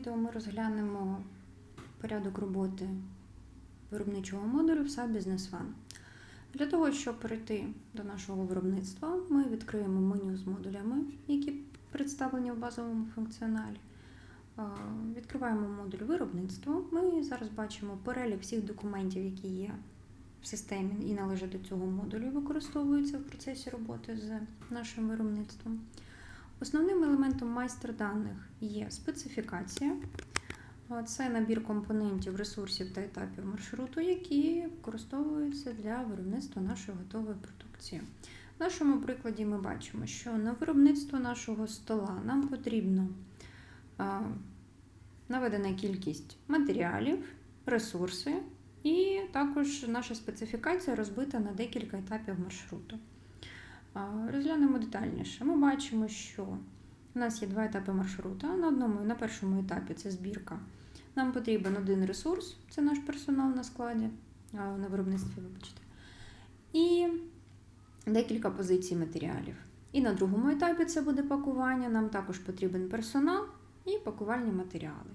відео ми розглянемо порядок роботи виробничого модулю в SAP Business One. Для того, щоб перейти до нашого виробництва, ми відкриємо меню з модулями, які представлені в базовому функціоналі. Відкриваємо модуль виробництво. Ми зараз бачимо перелік всіх документів, які є в системі і належать до цього модулю, використовуються в процесі роботи з нашим виробництвом. Основним елементом майстер даних є специфікація. Це набір компонентів, ресурсів та етапів маршруту, які використовуються для виробництва нашої готової продукції. В нашому прикладі ми бачимо, що на виробництво нашого стола нам потрібно наведена кількість матеріалів, ресурси, і також наша специфікація розбита на декілька етапів маршруту. Розглянемо детальніше. Ми бачимо, що у нас є два етапи маршрута. На одному, на першому етапі це збірка. Нам потрібен один ресурс, це наш персонал на складі, на виробництві, вибачте. І декілька позицій матеріалів. І на другому етапі це буде пакування. Нам також потрібен персонал і пакувальні матеріали.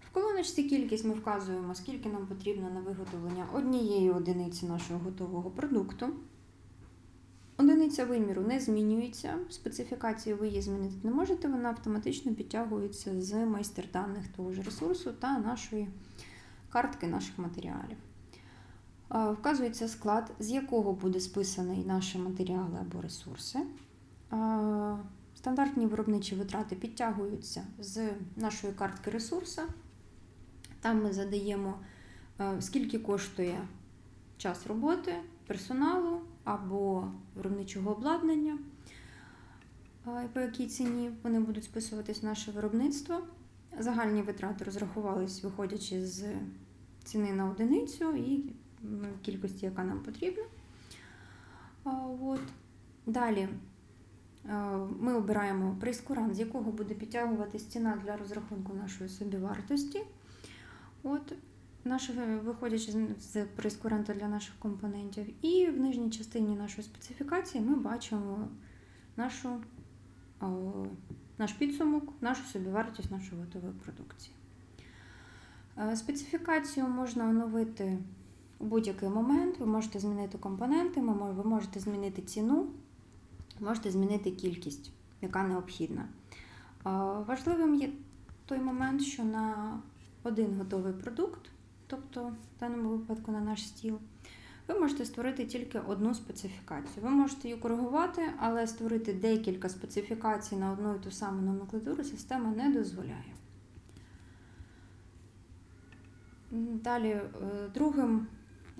В колоночці кількість ми вказуємо, скільки нам потрібно на виготовлення однієї одиниці нашого готового продукту. Одиниця виміру не змінюється, специфікацію ви її змінити не можете, вона автоматично підтягується з майстер даних того ж ресурсу та нашої картки наших матеріалів. Вказується склад, з якого буде списаний наші матеріали або ресурси. Стандартні виробничі витрати підтягуються з нашої картки ресурсу. Там ми задаємо, е, скільки коштує час роботи, персоналу або виробничого обладнання, по якій ціні вони будуть списуватись в наше виробництво. Загальні витрати розрахувались, виходячи з ціни на одиницю і кількості, яка нам потрібна. От. Далі ми обираємо прейскурант, з якого буде підтягуватись ціна для розрахунку нашої собівартості. От, наше, виходячи з- прейскуранта для наших компонентів. І в нижній частині нашої специфікації ми бачимо нашу, о, наш підсумок, нашу собівартість нашої готової продукції. Е, Специфікацію можна оновити у будь-який момент. Ви можете змінити компоненти, ви можете змінити ціну, можете змінити кількість, яка необхідна. Е, Важливим є той момент, що на один готовий продукт, тобто в даному випадку на наш стіл, ви можете створити тільки одну специфікацію. Ви можете її коригувати, але створити декілька специфікацій на одну і ту саму номенклатуру система не дозволяє. Далі, е, другим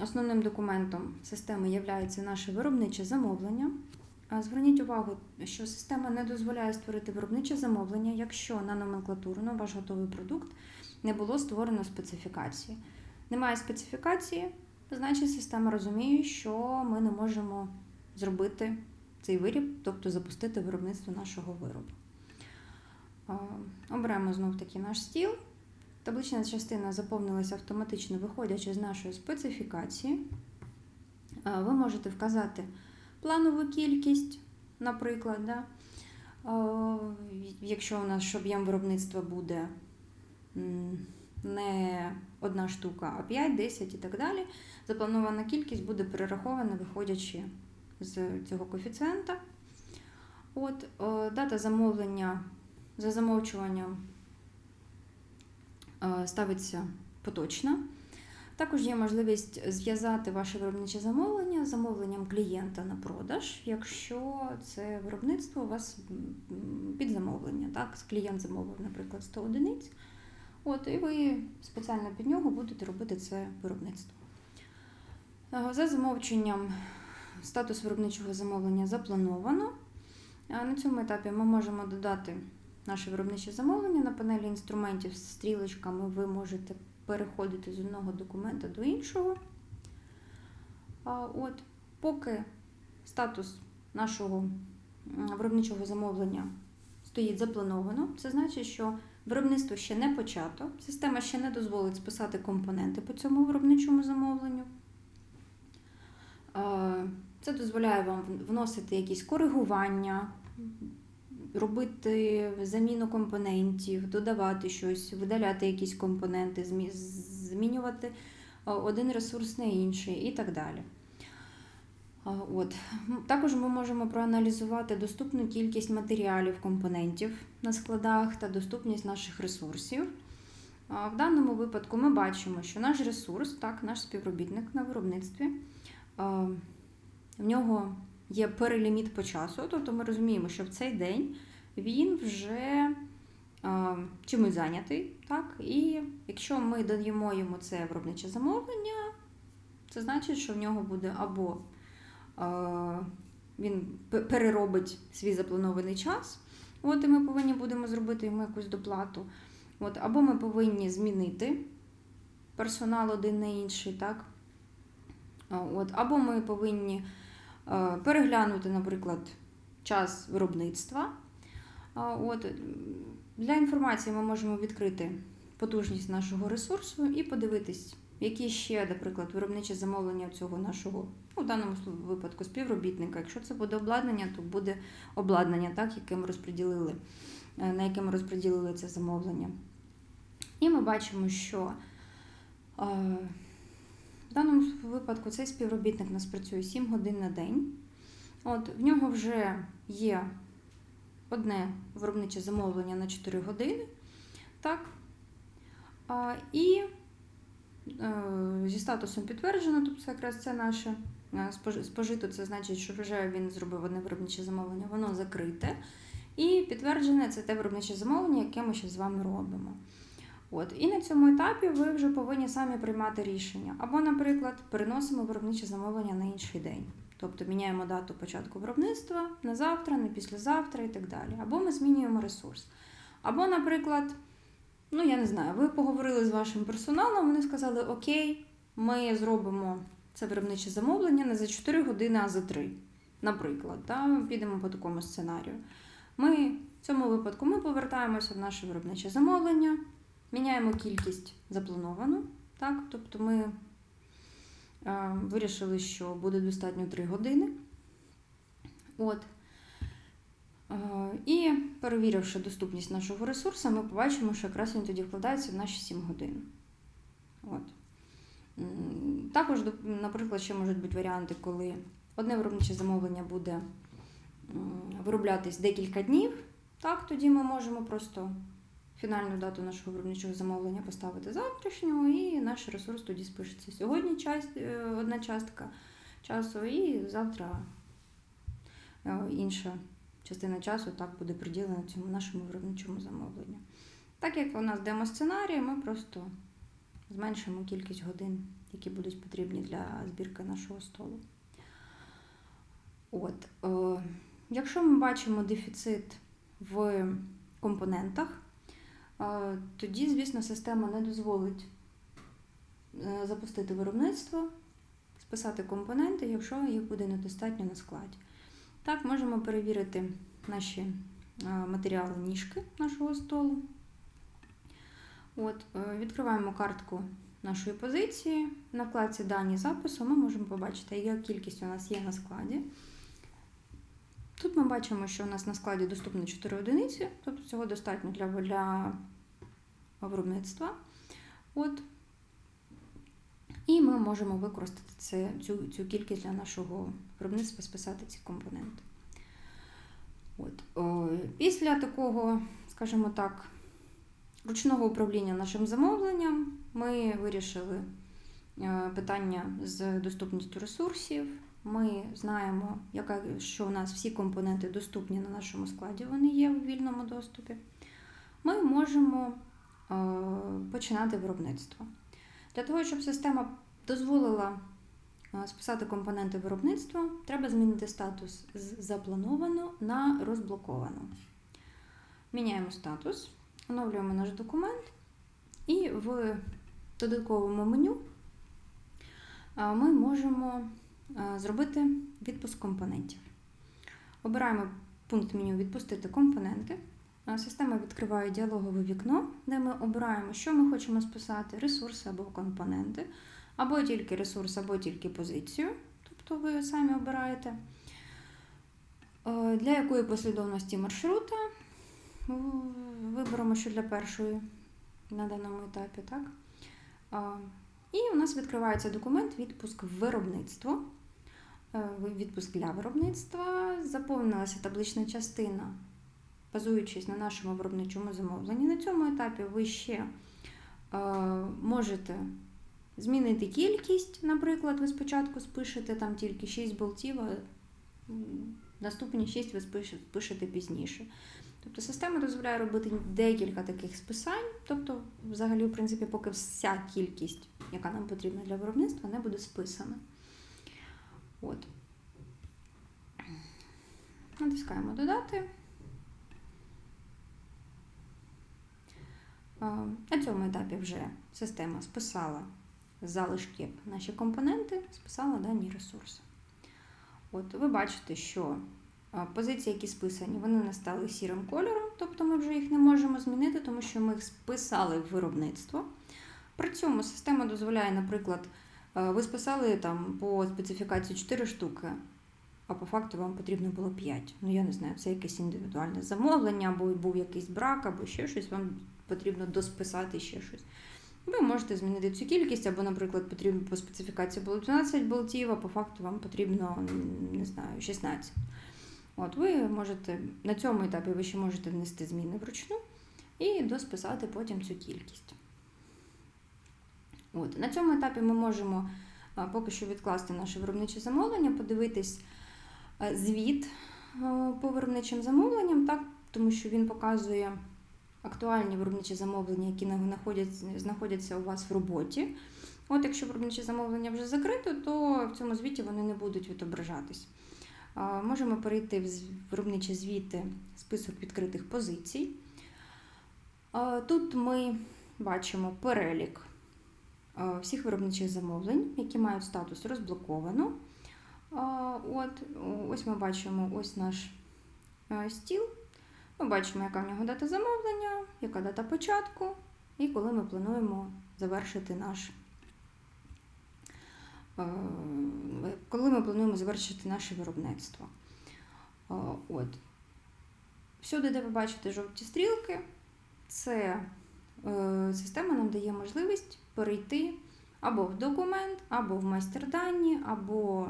основним документом системи є наше виробниче замовлення. Зверніть увагу, що система не дозволяє створити виробниче замовлення, якщо на номенклатуру, на ваш готовий продукт не було створено специфікації. Немає специфікації, значить система розуміє, що ми не можемо зробити цей виріб, тобто запустити виробництво нашого виробу. Оберемо знов таки наш стіл. Таблична частина заповнилася автоматично, виходячи з нашої специфікації. Ви можете вказати планову кількість, наприклад. Да? Якщо у нас об'єм виробництва буде не одна штука, а 5, 10 і так далі, запланована кількість буде перерахована, виходячи з цього коефіцієнта. От, е, дата замовлення за замовчуванням е, ставиться поточна. Також є можливість зв'язати ваше виробниче замовлення з замовленням клієнта на продаж, якщо це виробництво у вас під замовлення. Так? Клієнт замовив, наприклад, 100 одиниць. От, і ви спеціально під нього будете робити це виробництво. Е, За замовченням статус виробничого замовлення заплановано. На цьому етапі ми можемо додати наше виробниче замовлення. На панелі інструментів з стрілочками ви можете переходити з одного документа до іншого. От, поки статус нашого виробничого замовлення стоїть заплановано, це значить, що виробництво ще не почато, система ще не дозволить списати компоненти по цьому виробничому замовленню. Е, Це дозволяє вам вносити якісь коригування, робити заміну компонентів, додавати щось, видаляти якісь компоненти, змінювати е, один ресурс на інший і так далі. От. Також ми можемо проаналізувати доступну кількість матеріалів, компонентів на складах та доступність наших ресурсів. В даному випадку ми бачимо, що наш ресурс, так, наш співробітник на виробництві, в нього є переліміт по часу, тобто ми розуміємо, що в цей день він вже чимось зайнятий. Так? І якщо ми даємо йому це виробниче замовлення, це значить, що в нього буде або він переробить свій запланований час, от і ми повинні будемо зробити йому якусь доплату. От, або ми повинні змінити персонал один на інший, так? От, або ми повинні переглянути, наприклад, час виробництва. От, для інформації ми можемо відкрити потужність нашого ресурсу і подивитись, які ще, наприклад, виробниче замовлення цього нашого, ну, в даному випадку, співробітника. Якщо це буде обладнання, то буде обладнання, так, яке розподілили, е, на яке ми розподілили це замовлення. І ми бачимо, що е, в даному випадку цей співробітник у нас працює 7 годин на день. От, в нього вже є одне виробниче замовлення на 4 години. Так? А, і е, зі статусом підтверджено, тобто це якраз це наше е, спожито, це значить, що вже він зробив одне виробниче замовлення, воно закрите. І підтверджене це те виробниче замовлення, яке ми ще з вами робимо. От. І на цьому етапі ви вже повинні самі приймати рішення. Або, наприклад, переносимо виробниче замовлення на інший день. Тобто міняємо дату початку виробництва на завтра, на післязавтра і так далі. Або ми змінюємо ресурс. Або, наприклад, ну я не знаю, ви поговорили з вашим персоналом, вони сказали: Окей, ми зробимо це виробниче замовлення не за 4 години, а за 3. Наприклад, да? підемо по такому сценарію. Ми в цьому випадку ми повертаємося в наше виробниче замовлення, міняємо кількість заплановану. Так? Тобто ми е, вирішили, що буде достатньо 3 години. От. Е, і перевіривши доступність нашого ресурсу, ми побачимо, що якраз він тоді вкладається в наші 7 годин. От. Також, наприклад, ще можуть бути варіанти, коли одне виробниче замовлення буде вироблятись декілька днів. Так, тоді ми можемо просто фінальну дату нашого виробничого замовлення поставити завтрашнього, і наш ресурс тоді спишеться. Сьогодні часть, е, одна частка часу, і завтра е, інша частина часу так буде приділена цьому нашому виробничому замовленню. Так як у нас демо-сценарій, ми просто зменшимо кількість годин, які будуть потрібні для збірки нашого столу. От, е, якщо ми бачимо дефіцит в компонентах, е, тоді, звісно, система не дозволить е, запустити виробництво, списати компоненти, якщо їх буде недостатньо на складі. Так, можемо перевірити наші е, матеріали ніжки нашого столу. От, е, відкриваємо картку нашої позиції. На вкладці Дані запису ми можемо побачити, яка кількість у нас є на складі. Тут ми бачимо, що у нас на складі доступно 4 одиниці, тобто цього достатньо для, виробництва. От. І ми можемо використати це, цю, цю кількість для нашого виробництва, списати ці компоненти. От. О, після такого, скажімо так, ручного управління нашим замовленням ми вирішили е, питання з доступністю ресурсів. Ми знаємо, яка, що у нас всі компоненти доступні на нашому складі, вони є в вільному доступі. Ми можемо е, починати виробництво. Для того, щоб система дозволила е, списати компоненти виробництва, треба змінити статус з заплановано на розблоковано. Міняємо статус, оновлюємо наш документ, і в додатковому меню е, ми можемо е, зробити відпуск компонентів. Обираємо пункт меню Відпустити компоненти. Система відкриває діалогове вікно, де ми обираємо, що ми хочемо списати: ресурси або компоненти, або тільки ресурс, або тільки позицію. Тобто ви самі обираєте. Е, Для якої послідовності маршрута виберемо, що для першої на даному етапі, так? І у нас відкривається документ відпуск виробництво. Е, Відпуск для виробництва. Заповнилася таблична частина, базуючись на нашому виробничому замовленні. На цьому етапі ви ще е, можете змінити кількість. Наприклад, ви спочатку спишете там тільки 6 болтів, а наступні 6 ви спиш- спишете пізніше. Тобто система дозволяє робити декілька таких списань, тобто, взагалі, в принципі, поки вся кількість, яка нам потрібна для виробництва, не буде списана. От. Натискаємо додати. На цьому етапі вже система списала залишки наші компоненти, списала дані ресурси. От ви бачите, що позиції, які списані, вони не стали сірим кольором, тобто ми вже їх не можемо змінити, тому що ми їх списали в виробництво. При цьому система дозволяє, наприклад, е, ви списали там по специфікації 4 штуки, а по факту вам потрібно було 5. Ну, я не знаю, це якесь індивідуальне замовлення, або був якийсь брак, або ще щось, вам потрібно досписати ще щось. Ви можете змінити цю кількість, або, наприклад, потрібно по специфікації було 12 болтів, а по факту вам потрібно, не знаю, 16. От, ви можете на цьому етапі ви ще можете внести зміни вручну і досписати потім цю кількість. От, на цьому етапі ми можемо поки що відкласти наше виробниче замовлення, подивитись звіт по виробничим замовленням, так, тому що він показує актуальні виробничі замовлення, які знаходяться, у вас в роботі. От якщо виробниче замовлення вже закрито, то в цьому звіті вони не будуть відображатись. Можемо перейти в виробничі звіти, список відкритих позицій. Тут ми бачимо перелік всіх виробничих замовлень, які мають статус розблоковано. От, ось ми бачимо ось наш стіл. Ми бачимо, яка в нього дата замовлення, яка дата початку, і коли ми плануємо завершити наш. е, Коли ми плануємо завершити наше виробництво. Е, От. Всюди, де ви бачите жовті стрілки, це е, система нам дає можливість перейти або в документ, або в майстердані, або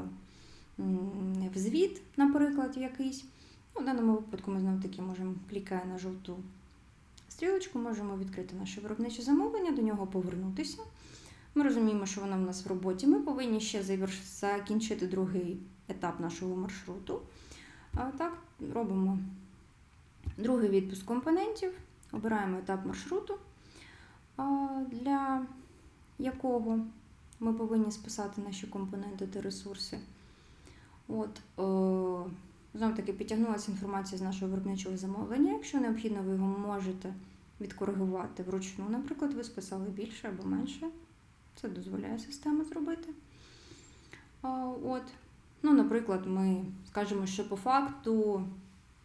в звіт, наприклад, якийсь. Ну, в даному випадку ми знову таки можемо клікає на жовту стрілочку, можемо відкрити наше виробниче замовлення, до нього повернутися. Ми розуміємо, що воно в нас в роботі. Ми повинні ще закінчити другий етап нашого маршруту. А, Так, робимо другий відпуск компонентів, обираємо етап маршруту, для якого ми повинні списати наші компоненти та ресурси. От, Знову таки підтягнулася інформація з нашого виробничого замовлення. Якщо необхідно, ви його можете відкоригувати вручну. Наприклад, ви списали більше або менше. Це дозволяє система зробити. От. Ну, наприклад, ми скажемо, що по факту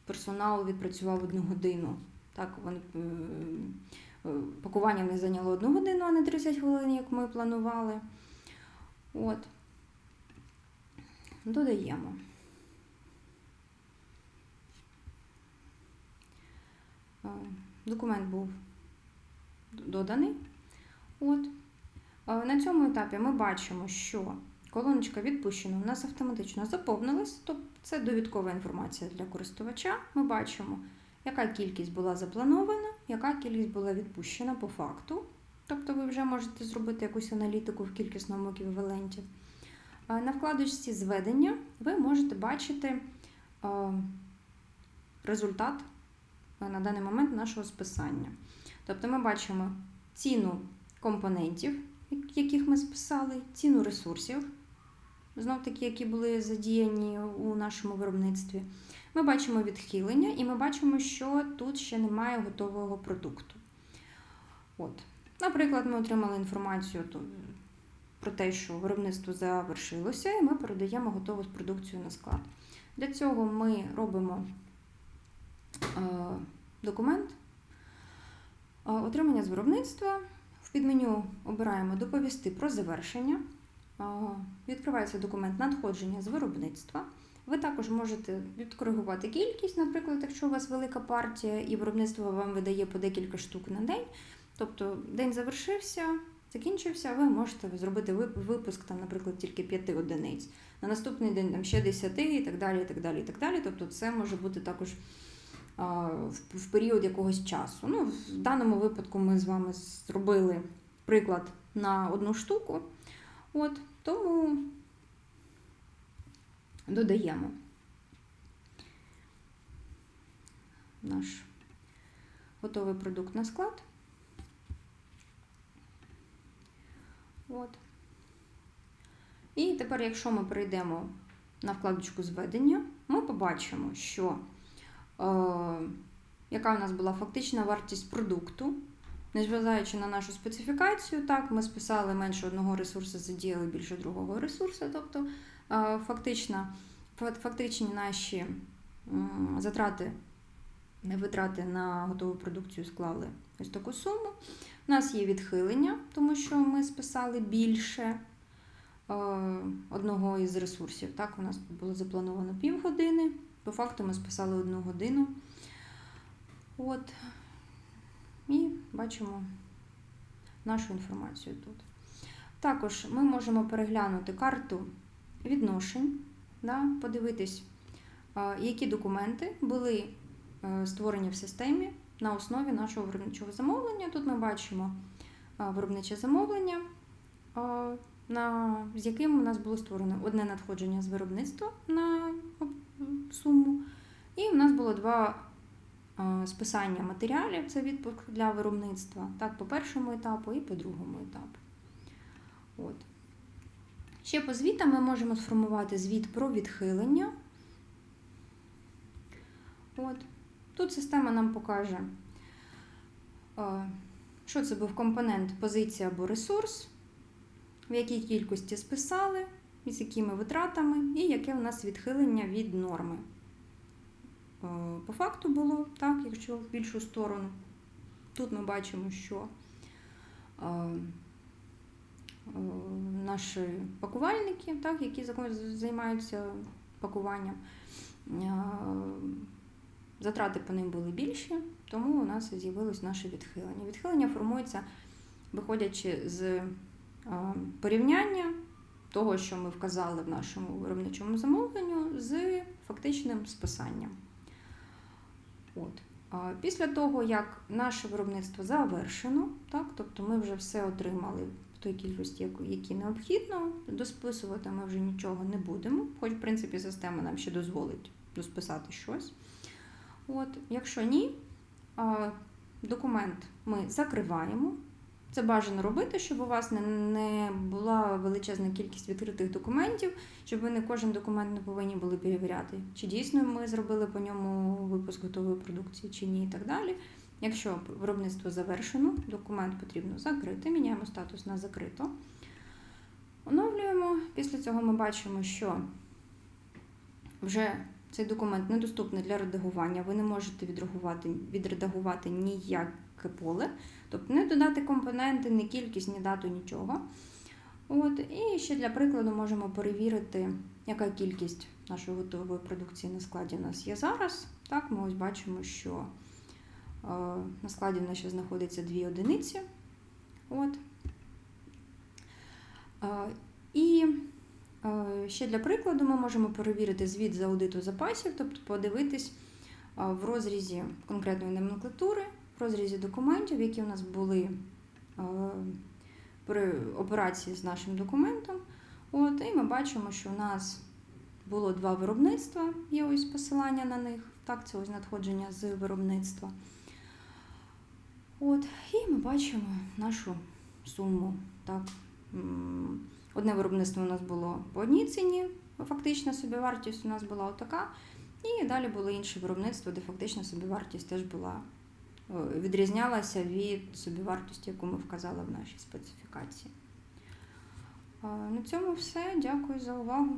персонал відпрацював одну годину. Так, вони, е, е, пакування не зайняло одну годину, а не 30 хвилин, як ми планували. От. Додаємо. Документ був доданий. От. Е, На цьому етапі ми бачимо, що колоночка відпущена у нас автоматично заповнилась, тобто це довідкова інформація для користувача. Ми бачимо, яка кількість була запланована, яка кількість була відпущена по факту. Тобто ви вже можете зробити якусь аналітику в кількісному еквіваленті. Е, На вкладочці зведення ви можете бачити е, результат е, на даний момент нашого списання. Тобто ми бачимо ціну компонентів, яких ми списали, ціну ресурсів, знов таки, які були задіяні у нашому виробництві. Ми бачимо відхилення і ми бачимо, що тут ще немає готового продукту. От. Наприклад, ми отримали інформацію про те, що виробництво завершилося, і ми передаємо готову продукцію на склад. Для цього ми робимо е, документ е, отримання з виробництва. В підменю обираємо доповісти про завершення. Е, Відкривається документ надходження з виробництва. Ви також можете відкоригувати кількість, наприклад, якщо у вас велика партія і виробництво вам видає по декілька штук на день. Тобто день завершився, закінчився, ви можете зробити випуск, там, наприклад, тільки 5 одиниць. На наступний день там, ще 10 і так далі. і так далі, і так далі. Тобто це може бути також в, період якогось часу. Ну, в даному випадку ми з вами зробили приклад на одну штуку. От, тому додаємо наш готовий продукт на склад. От. І тепер, якщо ми перейдемо на вкладочку зведення, ми побачимо, що яка у нас була фактична вартість продукту. Незважаючи на нашу специфікацію, так, ми списали менше одного ресурсу, задіяли більше другого ресурсу. Тобто е, фактично, фактичні наші затрати, витрати на готову продукцію склали ось таку суму. У нас є відхилення, тому що ми списали більше е, одного із ресурсів. Так, у нас було заплановано півгодини. По факту ми списали одну годину. От. І бачимо нашу інформацію тут. Також ми можемо переглянути карту відношень, да, подивитись, які документи були е, створені в системі на основі нашого виробничого замовлення. Тут ми бачимо виробниче замовлення, на, з яким у нас було створено одне надходження з виробництва на суму, і у нас було два е, списання матеріалів, це відпуск для виробництва, так, по першому етапу і по другому етапу. От. Ще по звітам ми можемо сформувати звіт про відхилення. От. Тут система нам покаже, е, що це був компонент, позиція або ресурс, в якій кількості списали, і з якими витратами, і яке у нас відхилення від норми. Е, По факту було, так, якщо в більшу сторону. Тут ми бачимо, що е, е, наші пакувальники, так, які займаються пакуванням, затрати по ним були більші, тому у нас з'явилось наше відхилення. Відхилення формується, виходячи з порівняння того, що ми вказали в нашому виробничому замовленню, з фактичним списанням. От. Після того, як наше виробництво завершено, так, тобто ми вже все отримали в той кількості, які необхідно, досписувати ми вже нічого не будемо, хоч, в принципі, система нам ще дозволить досписати щось. От, якщо ні, документ ми закриваємо. Це бажано робити, щоб у вас не, не була величезна кількість відкритих документів, щоб ви не кожен документ не повинні були перевіряти, чи дійсно ми зробили по ньому випуск готової продукції, чи ні, і так далі. Якщо виробництво завершено, документ потрібно закрити, міняємо статус на закрито. Оновлюємо. Після цього ми бачимо, що вже цей документ недоступний для редагування. Ви не можете відредагувати, ніяке поле, тобто не додати компоненти, ні кількість, ні дату, нічого. От, і ще для прикладу можемо перевірити, яка кількість нашої готової продукції на складі у нас є зараз. Так, ми ось бачимо, що е, на складі в нас ще знаходиться дві одиниці. От. Е, і е, ще для прикладу ми можемо перевірити звіт з аудиту запасів, тобто подивитись е, в розрізі конкретної номенклатури, розрізі документів, які у нас були е, при операції з нашим документом. От, і ми бачимо, що у нас було два виробництва, є ось посилання на них. Так, це ось надходження з виробництва. От, і ми бачимо нашу суму. Так. Одне виробництво у нас було по одній ціні, фактична собівартість у нас була отака. І далі було інше виробництво, де фактична собівартість теж була відрізнялася від собівартості, яку ми вказали в нашій специфікації. На цьому все. Дякую за увагу.